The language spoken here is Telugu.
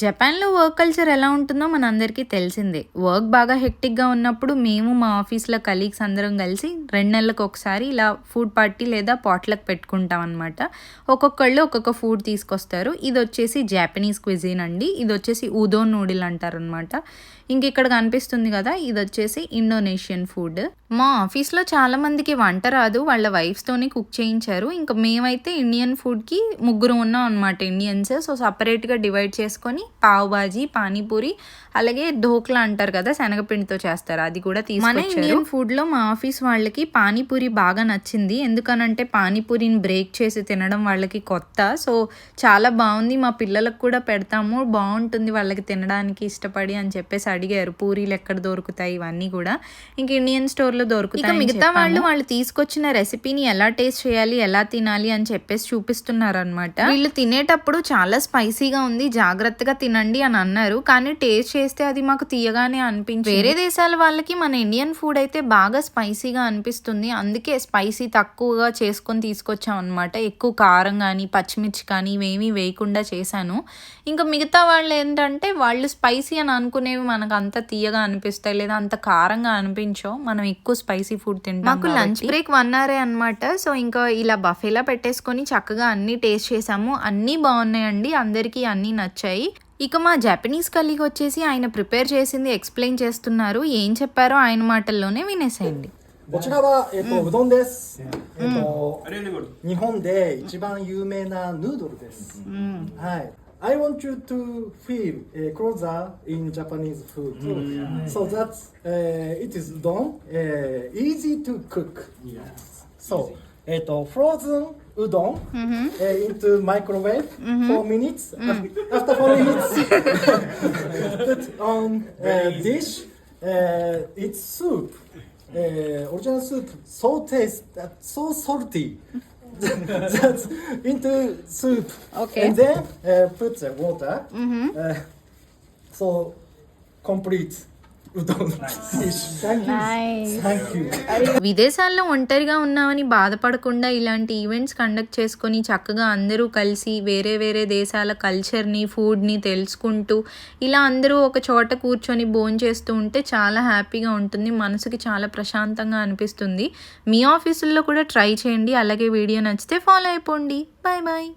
జపాన్లో వర్క్ కల్చర్ ఎలా ఉంటుందో మనందరికీ తెలిసిందే. వర్క్ బాగా హెక్టిక్గా ఉన్నప్పుడు మేము మా ఆఫీస్లో కలీగ్స్ అందరం కలిసి రెండు నెలలకు ఒకసారి ఇలా ఫుడ్ పార్టీ లేదా పాట్లకు పెట్టుకుంటాం అనమాట ఒక్కొక్కళ్ళు ఒక్కొక్క ఫుడ్ తీసుకొస్తారు. ఇది వచ్చేసి జాపనీస్ క్విజిన్ అండి. ఇది వచ్చేసి ఉదో నూడిల్ అంటారనమాట ఇంక ఇక్కడ కనిపిస్తుంది కదా ఇది వచ్చేసి ఇండోనేషియన్ ఫుడ్. మా ఆఫీస్లో చాలా మందికి వంట రాదు. వాళ్ళ వైఫ్స్తోనే కుక్ చేయించారు. ఇంకా మేమైతే ఇండియన్ ఫుడ్కి ముగ్గురు ఉన్నాం అనమాట ఇండియన్స్. సో సపరేట్గా డివైడ్ చేసుకొని పావ్ బాజీ పానీపూరి అలాగే ధోక్లా అంటారు కదా శనగపిండితో చేస్తారు. అది కూడా తీసుకొచ్చారు. మన ఇండియన్ ఫుడ్లో మా ఆఫీస్ వాళ్ళకి పానీపూరి బాగా నచ్చింది. ఎందుకనంటే పానీపూరిని బ్రేక్ చేసి తినడం వాళ్ళకి కొత్త. సో చాలా బాగుంది. మా పిల్లలకు కూడా పెడతాము. బాగుంటుంది వాళ్ళకి తినడానికి ఇష్టపడి అని చెప్పేసి అడిగారు. పూరీలు ఎక్కడ దొరుకుతాయి? ఇవన్నీ కూడా. ఇంక ఇండియన్ స్టోర్లో దొరుకుతాయి మిగతా వాళ్ళు వాళ్ళు తీసుకొచ్చిన రెసిపీని ఎలా టేస్ట్ చేయాలి ఎలా తినాలి అని చెప్పేసి చూపిస్తున్నారు అనమాట వీళ్ళు తినేటప్పుడు చాలా స్పైసీగా ఉంది జాగ్రత్తగా తినండి అని అన్నారు. కానీ టేస్ట్ చేస్తే అది మాకు తీయగానే అనిపించింది. వేరే దేశాల వాళ్ళకి మన ఇండియన్ ఫుడ్ అయితే బాగా స్పైసీగా అనిపిస్తుంది. అందుకే స్పైసీ తక్కువగా చేసుకొని తీసుకొచ్చాం అనమాట ఎక్కువ కారం కానీ పచ్చిమిర్చి కానీ ఇవేమీ వేయకుండా చేశాను. ఇంకా మిగతా వాళ్ళు ఏంటంటే వాళ్ళు స్పైసీ అని అనుకునేవి మనకు అంత తీయగా అనిపిస్తాయి లేదా అంత కారంగా అనిపించో మనం ఎక్కువ స్పైసీ ఫుడ్ తింటాం మాకు లంచ్ బ్రేక్ వన్ అవరే అనమాట సో ఇంకా ఇలా బఫేలా పెట్టేసుకొని చక్కగా అన్ని టేస్ట్ చేసాము అన్నీ బాగున్నాయండి అందరికీ అన్నీ నచ్చాయి ఇక మా జపనీస్ కలీగ్ వచ్చేసి ఆయన ప్రిపేర్ చేసింది ఎక్స్ప్లెయిన్ చేస్తున్నారు ఏం చెప్పారో ఆయన మాటల్లోనే వినేసేయండి こちらは、えっとうどんです、えっと日本で一番有名なヌードルです、はい I want you to feel uh, closer in Japanese food. Mm. So that's uh, it is done uh, easy to cook. Yes. So uh, frozen udon mm -hmm. uh, into microwave mm -hmm. four minutes. Mm. After four minutes, put on uh, dish. Uh, it's soup. Uh, original soup so taste uh, so salty that's into soup. Okay. And then uh, put the water. Uh, so complete విదేశాల్లో ఒంటరిగా ఉన్నామని బాధపడకుండా ఇలాంటి ఈవెంట్స్ కండక్ట్ చేసుకొని చక్కగా అందరూ కలిసి వేరే వేరే దేశాల కల్చర్ని ఫుడ్ని తెలుసుకుంటూ ఇలా అందరూ ఒక చోట కూర్చొని భోజనం చేస్తూ ఉంటే చాలా హ్యాపీగా ఉంటుంది. మనసుకి చాలా ప్రశాంతంగా అనిపిస్తుంది. మీ ఆఫీసుల్లో కూడా ట్రై చేయండి. అలాగే వీడియో నచ్చితే ఫాలో అయిపోండి. Bye bye